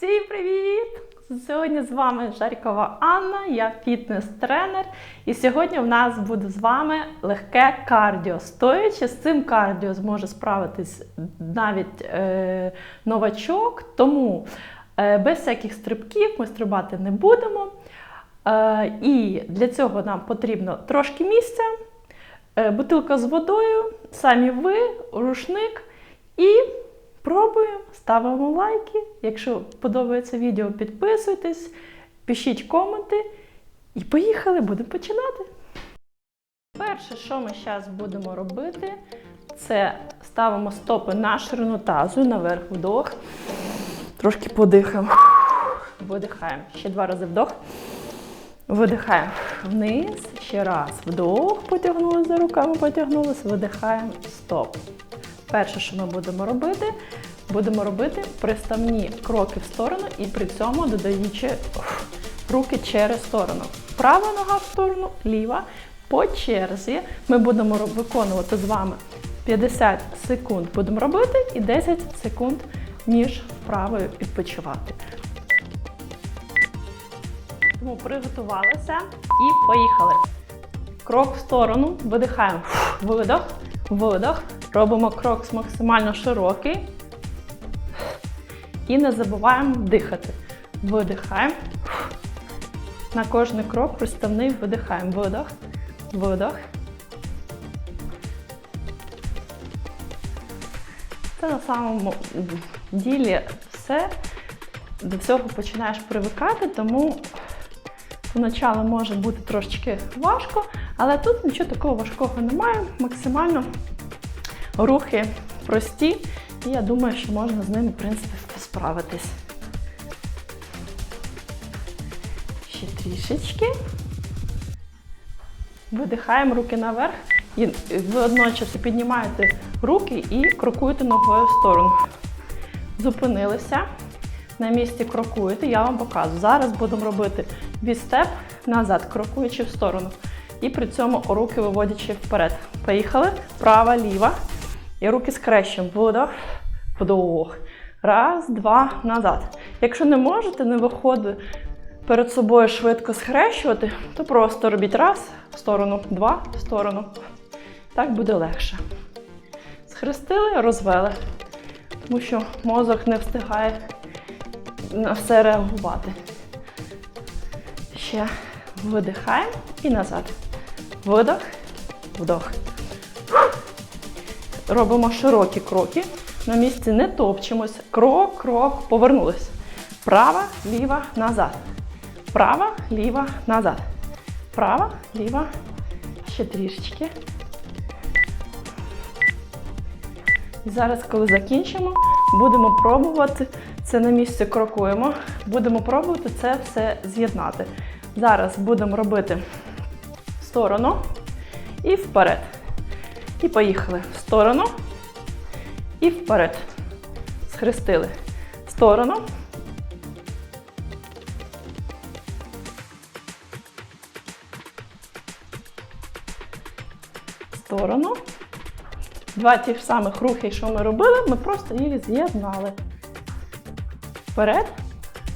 Всім привіт! Сьогодні з вами Жаркова Анна, я фітнес-тренер. І сьогодні в нас буде з вами легке кардіо. Стоячи з цим кардіо зможе справитись навіть е, новачок, тому е, без всяких стрибків ми стрибати не будемо. Е, і для цього нам потрібно трошки місця, е, бутилка з водою, самі ви, рушник і пробуємо, ставимо лайки. Якщо подобається відео, підписуйтесь, пишіть коменти. І поїхали, будемо починати. Перше, що ми зараз будемо робити, це ставимо стопи на ширину тазу, наверх вдох. Трошки подихаємо. Видихаємо. Ще два рази вдох. Видихаємо вниз. Ще раз. Вдох. Потягнули за руками, потягнулися. Видихаємо. Стоп. Перше, що ми будемо робити, будемо робити приставні кроки в сторону і при цьому додаючи руки через сторону. Права нога в сторону, ліва. По черзі ми будемо виконувати з вами 50 секунд будемо робити і 10 секунд між вправою відпочивати. Тому приготувалися і поїхали. Крок в сторону, видихаємо. Видох, видох. Робимо крок максимально широкий. І не забуваємо дихати. Видихаємо. На кожний крок приставний видихаємо. Видох, видох. Це на самому ділі все. До всього починаєш привикати, тому поначалу може бути трошечки важко, але тут нічого такого важкого немає. Максимально рухи прості, і я думаю, що можна з ними, в принципі, справитись. Ще трішечки. Видихаємо руки наверх. І ви одночас піднімаєте руки і крокуєте ногою в сторону. Зупинилися. На місці крокуєте, я вам показую. Зараз будемо робити відстеп назад, крокуючи в сторону. І при цьому руки виводячи вперед. Поїхали. Права, ліва. І руки скрещуємо. Вдох, вдох. Раз, два, назад. Якщо не можете, не виходить перед собою швидко схрещувати, то просто робіть раз в сторону, два в сторону. Так буде легше. Схрестили, розвели. Тому що мозок не встигає на все реагувати. Ще видихаємо і назад. Видох, вдох. Робимо широкі кроки. На місці не топчемось. Крок, крок, повернулись. Права, ліва, назад. Права, ліва, назад. Права, ліва. Ще трішечки. І зараз, коли закінчимо, будемо пробувати це на місці крокуємо. Будемо пробувати це все з'єднати. Зараз будемо робити сторону і вперед. І поїхали в сторону і вперед. Схрестили. В сторону. Сторону. Два ті ж самих рухи, що ми робили, ми просто їх з'єднали. Вперед,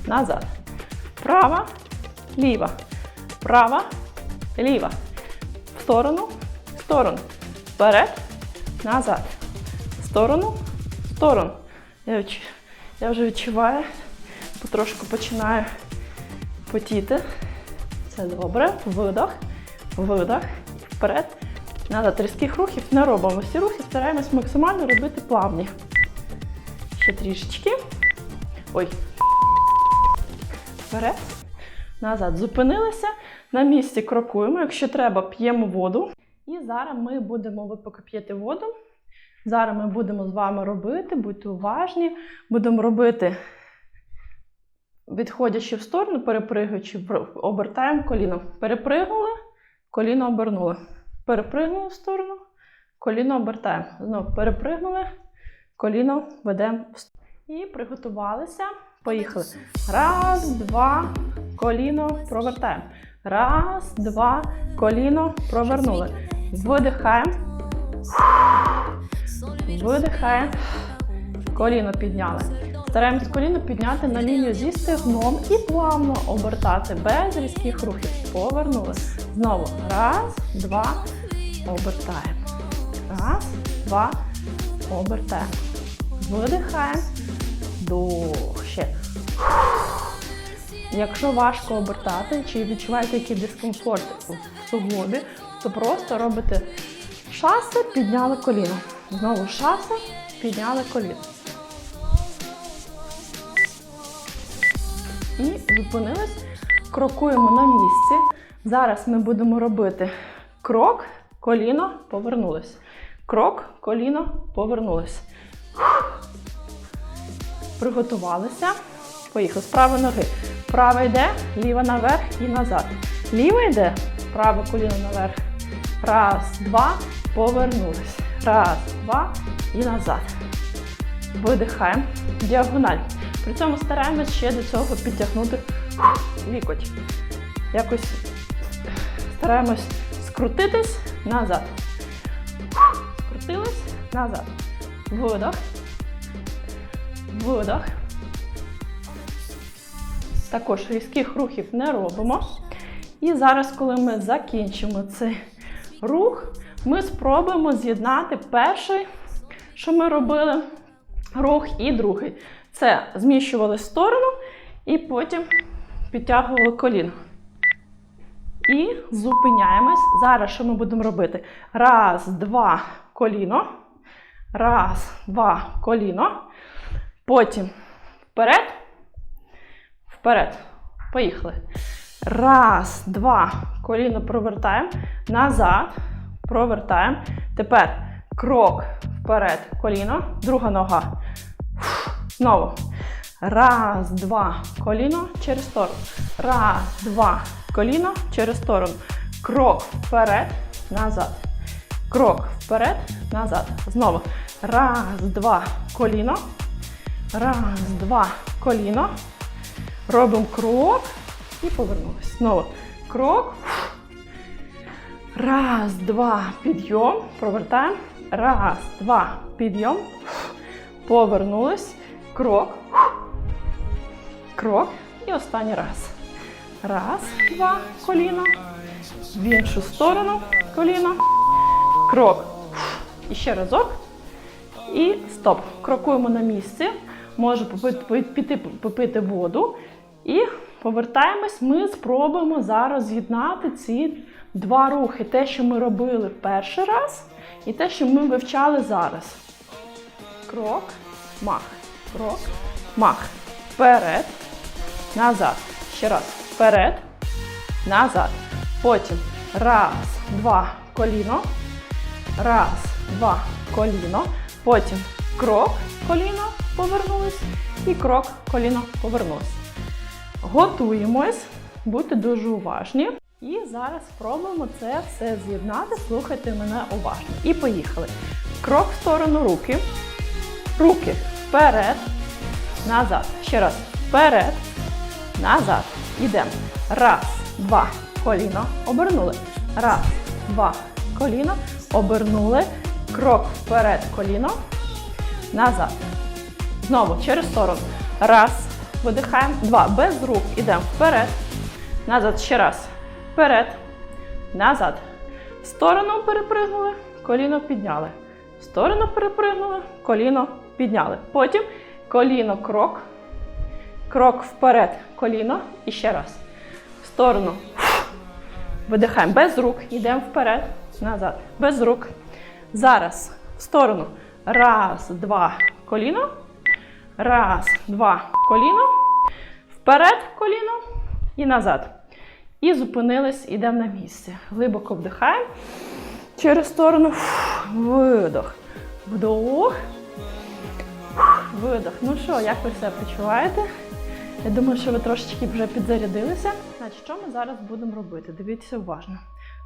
назад. Права, ліва. Права, ліва. Сторону, сторону. Вперед, назад. Сторону, сторону. Я, я вже відчуваю, потрошку починаю потіти. Це добре. Видох, видох. Вперед. Назад. Різких рухів не робимо. Всі рухи стараємось максимально робити плавні. Ще трішечки. Ой. Вперед. Назад. Зупинилися. На місці крокуємо. Якщо треба, п'ємо воду. І зараз ми будемо, ви поки п'єте воду. Зараз ми будемо з вами робити, будьте уважні. Будемо робити, відходячи в сторону, перепригуючи, обертаємо коліно. Перепригнули, коліно обернули. Перепригнули в сторону, коліно обертаємо. Знову перепригнули, коліно ведемо в сторону. І приготувалися. Поїхали. Раз, два, коліно провертаємо. Раз, два, коліно провернули. Видихаємо. Видихаємо. Коліно підняли. Стараємось коліно підняти на лінію зі стегном і плавно обертати без різких рухів. Повернули. Знову. Раз, два. Обертаємо. Раз, два. Обертаємо. Видихаємо. Вдох. Ще. Якщо важко обертати, чи відчуваєте який дискомфорт в суглобі, то просто робите шаси, підняли коліно. Знову шаси, підняли коліно. І зупинились, крокуємо на місці. Зараз ми будемо робити крок, коліно, повернулись. Крок, коліно, повернулись. Приготувалися. Поїхали. З правої ноги. Права йде, ліва наверх і назад. Ліва йде, праве коліно наверх. Раз, два, повернулись. Раз, два і назад. Видихаємо. Діагональ. При цьому стараємось ще до цього підтягнути лікоть. Якось стараємось скрутитись назад. Скрутились назад. Видох. Видох. Також різких рухів не робимо. І зараз, коли ми закінчимо цей рух, ми спробуємо з'єднати перший, що ми робили, рух і другий. Це зміщували сторону і потім підтягували коліно. І зупиняємось. Зараз що ми будемо робити? Раз, два, коліно. Раз, два, коліно. Потім вперед. Вперед. Поїхали. Раз, два. Коліно провертаємо. Назад. Провертаємо. Тепер крок вперед. Коліно. Друга нога. Знову. Раз, два. Коліно через сторону. Раз, два. Коліно через сторону. Крок вперед. Назад. Крок вперед. Назад. Знову. Раз, два. Коліно. Раз, два. Коліно. Робимо крок і повернулись. Знову крок. Раз, два, підйом. Провертаємо. Раз, два, підйом. Повернулись. Крок. Крок. І останній раз. Раз, два, коліно. В іншу сторону коліно. Крок. І ще разок. І стоп. Крокуємо на місці. Може попити, піти попити воду. І повертаємось. Ми спробуємо зараз з'єднати ці два рухи. Те, що ми робили перший раз, і те, що ми вивчали зараз. Крок, мах. Крок, мах. Вперед, назад. Ще раз. Вперед, назад. Потім раз, два, коліно. Раз, два, коліно. Потім крок, коліно, повернулись. І крок, коліно, повернулись. Готуємось, будьте дуже уважні. І зараз спробуємо це все з'єднати. Слухайте мене уважно. І поїхали. Крок в сторону руки. Руки вперед, назад. Ще раз. Вперед, назад. Ідемо. Раз, два, коліно. Обернули. Раз, два, коліно. Обернули. Крок вперед, коліно. Назад. Знову через сторону. Раз. Видихаємо. Два. Без рук. Ідемо вперед. Назад. Ще раз. Вперед. Назад. В сторону перепригнули. Коліно підняли. В сторону перепригнули. Коліно підняли. Потім коліно крок. Крок вперед. Коліно. І ще раз. В сторону. Видихаємо. Без рук. Йдемо вперед. Назад. Без рук. Зараз. В сторону. Раз, два. Коліно. Раз, два, коліно. Вперед коліно і назад. І зупинились, йдемо на місце. Глибоко вдихаємо. Через сторону. Видох. Вдох. Видох. Ну що, як ви себе почуваєте? Я думаю, що ви трошечки вже підзарядилися. Значить, що ми зараз будемо робити? Дивіться уважно.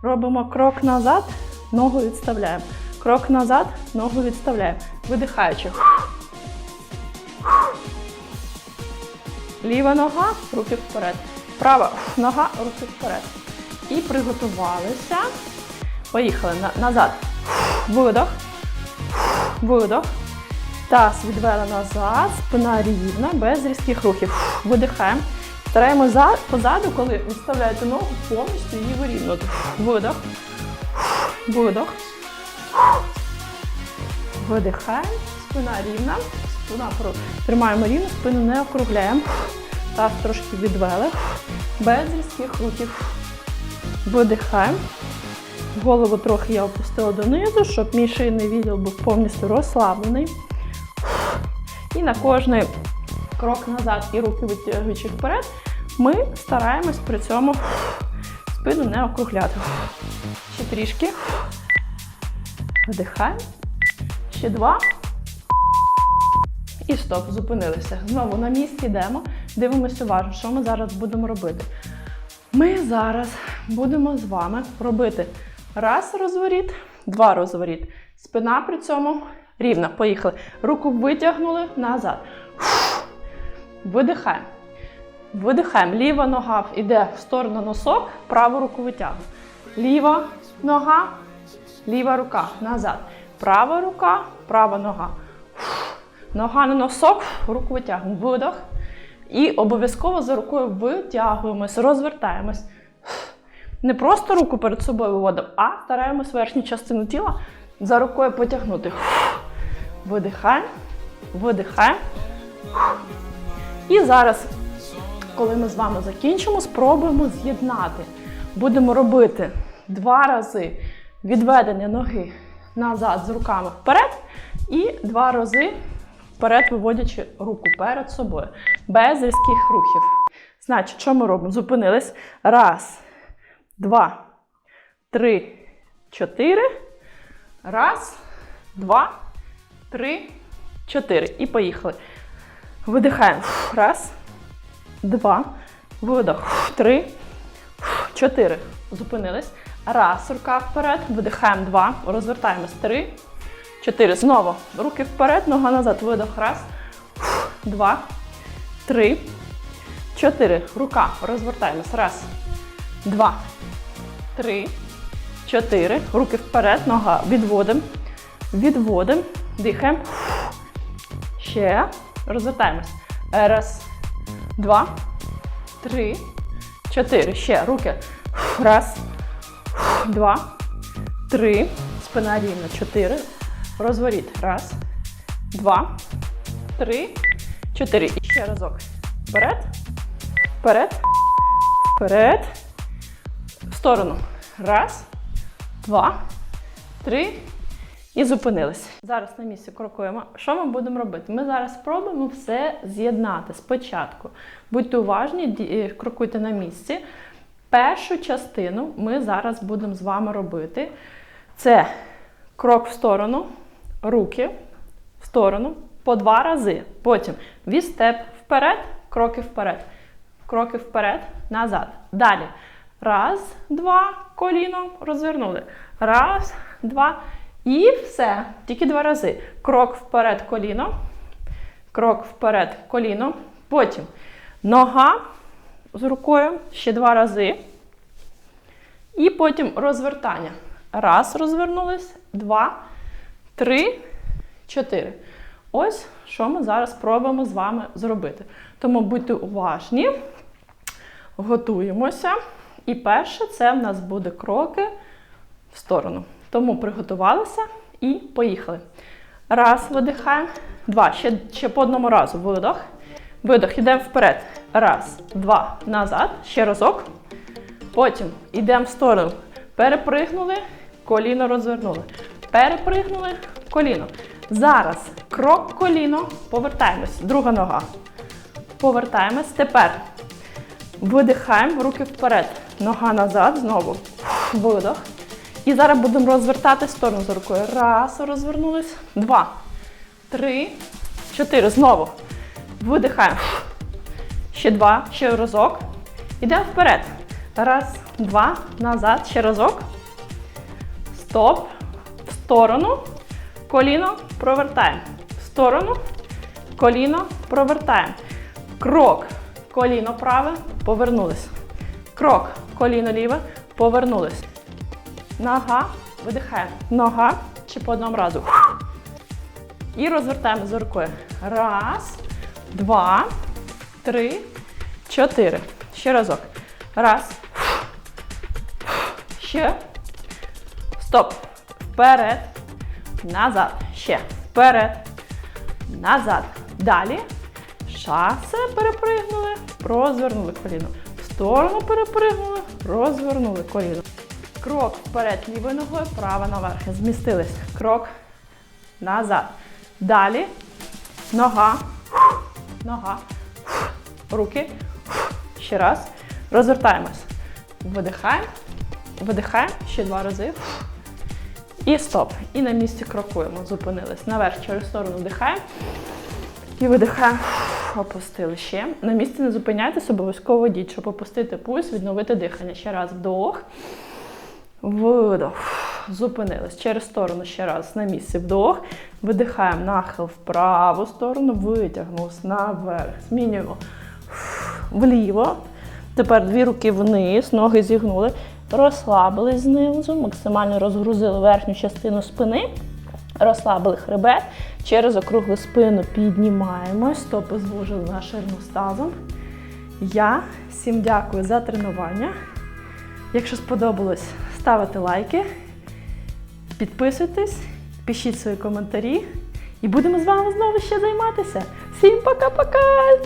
Робимо крок назад, ногу відставляємо. Крок назад, ногу відставляємо. Видихаючи. Ліва нога, руки вперед. Права нога, руки вперед. І приготувалися. Поїхали. Назад. Видох. Видох. Таз відвели назад, спина рівна, без різких рухів. Видихаємо. Стараємося за- позаду, коли виставляєте ногу, повністю її вирівнювати. Видох. Видох. Видихаємо. Спина рівна. Спина тримаємо рівно, спину не округляємо. Таз трошки відвели. Без різких рухів. Видихаємо. Голову трохи я опустила донизу, щоб мій шийний відділ був повністю розслаблений. І на кожний крок назад і руки витягуючи вперед, ми стараємось при цьому спину не округляти. Ще трішки. Вдихаємо. Ще два. І стоп, зупинилися. Знову на місці йдемо. Дивимося уважно, що ми зараз будемо робити. Ми зараз будемо з вами робити раз розворіт, два розворіт. Спина при цьому рівна. Поїхали. Руку витягнули назад. Видихаємо. Видихаємо. Ліва нога йде в сторону носок, праву руку витягуємо. Ліва нога, ліва рука назад. Права рука, права нога. Нога на носок, руку витягуємо. Видох. І обов'язково за рукою витягуємось, розвертаємось. Не просто руку перед собою виводимо, а стараємось верхню частину тіла за рукою потягнути. Видихаємо, видихаємо. І зараз, коли ми з вами закінчимо, спробуємо з'єднати. Будемо робити два рази відведення ноги назад з руками вперед, і два рази вперед виводячи руку перед собою, без різких рухів. Значить, що ми робимо? Зупинились. Раз, два, три, чотири. Раз, два, три, чотири. І поїхали. Видихаємо. Раз, два, видох. Три, чотири. Зупинились. Раз, рука вперед. Видихаємо. Два. Розвертаємось. Три, чотири. Знову. Руки вперед, нога назад. Видох. Раз, два, три, чотири. Рука. Розвертаємось. Раз, два, три, чотири. Руки вперед, нога. Відводимо. Відводимо. Дихаємо. Ще. Розвертаємось. Раз, два, три, чотири. Ще. Руки. Раз, два, три. Спина рівна. Чотири. Розворіт. Раз, два, три, чотири. І ще разок. Вперед. Вперед. Вперед. В сторону. Раз, два, три. І зупинились. Зараз на місці крокуємо. Що ми будемо робити? Ми зараз спробуємо все з'єднати спочатку. Будьте уважні, крокуйте на місці. Першу частину ми зараз будемо з вами робити. Це крок в сторону, руки в сторону по два рази. Потім вістеп вперед, кроки вперед. Кроки вперед, назад. Далі. Раз, два, коліно розвернули. Раз, два. І все. Тільки два рази. Крок вперед, коліно. Крок вперед, коліно. Потім нога з рукою ще два рази. І потім розвертання. Раз, розвернулись, два, три, чотири. Ось що ми зараз спробуємо з вами зробити. Тому будьте уважні, готуємося. І перше це в нас буде кроки в сторону. Тому приготувалися і поїхали. Раз, видихаємо. Два. Ще, ще по одному разу. Видох. Видох. Йдемо вперед. Раз, два, назад. Ще разок. Потім йдемо в сторону. Перепригнули, коліно розвернули. Перепригнули, коліно. Зараз крок коліно. Повертаємось. Друга нога. Повертаємось. Тепер видихаємо, руки вперед. Нога назад. Знову. Видох. І зараз будемо розвертати сторону за рукою. Раз, розвернулись. Два, три, чотири. Знову. Видихаємо. Ще два, ще разок. Ідемо вперед. Раз, два, назад, ще разок. Стоп. В сторону. Коліно провертаємо. В сторону. Коліно провертаємо. Крок. Коліно праве. Повернулись. Крок. Коліно ліве. Повернулись. Нога. Видихаємо. Нога. Ще по одному разу. І розвертаємо за рукою. Раз, два, три, чотири. Ще разок. Раз. Ще. Стоп. Вперед. Назад. Ще. Вперед. Назад. Далі. Шасе перепригнули. Розвернули коліно. В сторону перепригнули. Розвернули коліно. Крок вперед лівою ногою, права наверх. Змістились. Крок назад. Далі. Нога. Нога. Руки. Ще раз. Розвертаємось. Видихаємо. Видихаємо. Ще два рази. І стоп. І на місці крокуємо. Зупинились. Наверх через сторону вдихаємо. І видихаємо. Опустили ще. На місці не зупиняйтесь, обов'язково йдіть, щоб опустити пульс, відновити дихання. Ще раз вдох. Видох. Зупинились. Через сторону ще раз на місці вдох. Видихаємо нахил в праву сторону, витягнулись наверх. Змінюємо вліво. Тепер дві руки вниз, ноги зігнули. Розслабились знизу, максимально розгрузили верхню частину спини. Розслабили хребет. Через округлу спину піднімаємось, стопи звужили на ширину тазом. Я всім дякую за тренування. Якщо сподобалось, ставте лайки, підписуйтесь, пишіть свої коментарі. І будемо з вами знову ще займатися. Всім пока-пока!